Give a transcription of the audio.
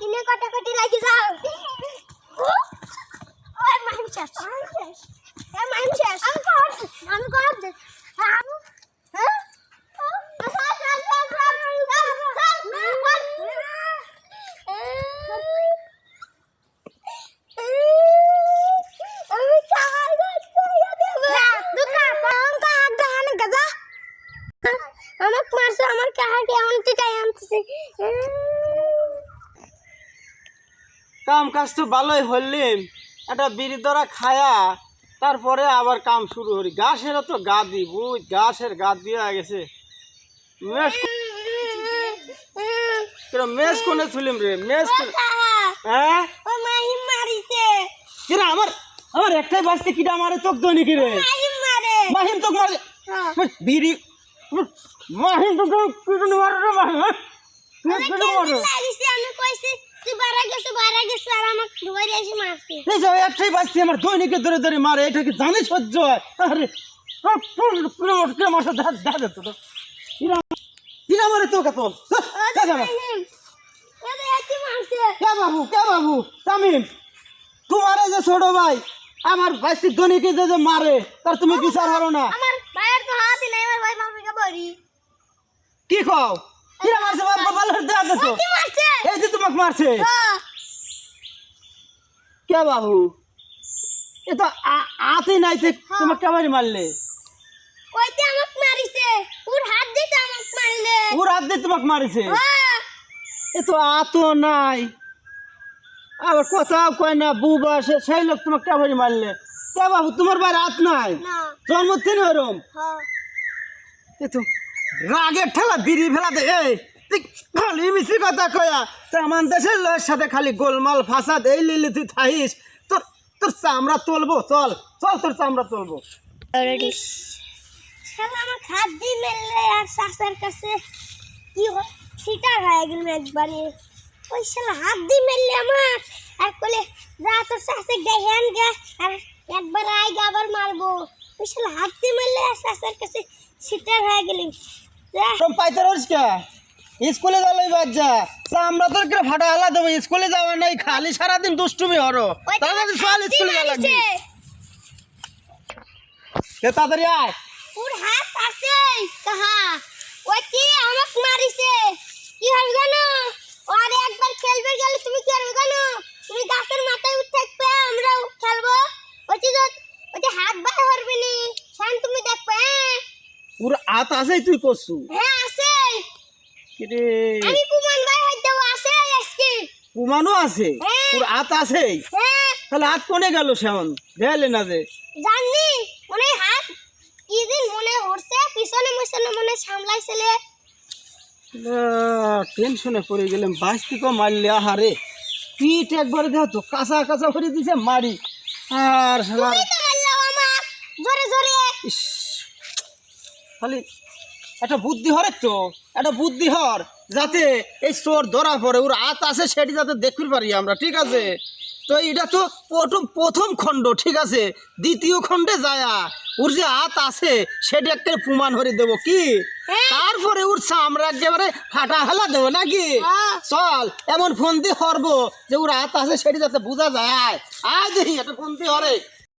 কিনে কাটাকাটি লাগি যাও ওই মাইম শেষ এই মাইম শেষ আমি কর আমি কর আমি হ্যাঁ আমি কামাই করতে না দুকা পাউন কা দান গদা আমাক মারছে আমার কাহাকে এমন টিকাই আনতেছে কাম কাজ তো ভালোই হইলিম। একটা বিড়ি ধরা খায়া তারপরে আবার কাম শুরু করি গাছের তো গা দি বুঝ গাছের গা দিয়া গেছে। মেস কিরা মেস কোনে থুলিম রে? মেস হ্যাঁ? কিরা আমার আমার একটাই বাঁচতে কিটা মারে তোক দই নাকি রে? মাহিম তোক মারে হ্যাঁ। বিড়ি মাহিম কিটুনি মারে মাহিম। হ্যাঁ? মারে। একটাই আমার দৈনিকে ধরে ধরে মারে এটা কি জানি সহ্য হয়? আরে কে মাসে দেখা দেখা যেত তো কিরা কিরা মারে তো কত কে বাবু কে বাবু? তামিম তোমার যে ছোট ভাই আমার বাইশটি দৈনিকে যে যে মারে তার তুমি বিচার হলো না। আমার ভাইয়ের তো হাতই নাই আমার ভাই কি কও? কিরা মারছে বাবা ভালো দেখা যেত কি মারছে? এই যে তোমাকে মারছে। কে বাবু? এ তো আ- আতেই নাই তোমাকে কেবারই মারলে? ওইতে আমাক মারিছে। ওর হাত দিতে আমাক মারলে। ওর হাত দিয়ে তোমাকে মারিছে? এ তো আতো নাই। আবার কোথাও কয় না বুবা সে সেই লোক তোমাকে কেবারই মারলে? কে বাবু তোমার বাড়ি হাত নাই? না। জন্মদিন ওরম। তো রাগের ঠেলা, বিড়ি ফেলা দে, এই খালি মিছি কথা কয়া তা আমার দেশের লোকের সাথে খালি গোলমাল ফাসাদ, এই লিলি তুই থাইস তোর তোর চামড়া তুলবো, চল চল তোর চামড়া তুলবো। মেললে আর কাছে কি একবারে। হাত দিয়ে মেললে আমার, আর যা তোর আবার মারবো। হাত দিয়ে মেললে আর শাসার কাছে সেটা হয়ে গেল যা পাইতে রোজ কে? স্কুলে বাচ্চা আমরা তোর কে ফাটা হালা দেবো? স্কুলে যাওয়া নাই খালি সারাদিন দুষ্টুমি হরো। তাহলে হাত স্কুলে যাওয়া কে তাড়াতাড়ি আয়। ওর হাত আছে কাহা? ওই কি আমাক মারিছে? কি হবে জানো? ও আরে একবার খেলবে গেলে তুমি কি হবে জানো তুমি গাছের মাথায় উঠে থাকবে আমরাও খেলব ওই যে ওই যে হাত বার করবে নি শান তুমি দেখবে হ্যাঁ পুরো আত আছে তুই করছু? হ্যাঁ আছে। কিরে? আমি কুমান ভাই হইতে আছে আজকে। কুমানো আছে? হ্যাঁ। পুরো আত আছে? হ্যাঁ। তাহলে হাত কোনে গেল সেমন দেখলে না যে। জাননি? মনে হাত। কি দিন মনে হচ্ছে পিছনে পিছনে মনে সামলাইছিলে। টেনশনে পড়ে গেলাম। তো মারলে আহারে। পিঠ একবারে দেখ তো কাঁচা কাঁচা করে দিছে মারি আর জোরে জোরে। ইস, খালি একটা বুদ্ধি হরে তো একটা বুদ্ধি হর যাতে এই চোর ধরা পড়ে ওর হাত আছে সেটি যাতে দেখতে পারি আমরা ঠিক আছে? তো এটা তো প্রথম প্রথম খণ্ড ঠিক আছে? দ্বিতীয় খণ্ডে যায়া ওর যে হাত আছে সেটা একটা প্রমাণ হরে দেবো কি? হ্যাঁ। তারপরে উঠ আমরা একেবারে ফাটা হেলা দেবো নাকি? হ্যাঁ। চল এমন ফোন দিয়ে হরবো যে ওর হাত আছে সেটি যাতে বোঝা যায়। আয় দেখি একটা ফোন দিয়ে হরে।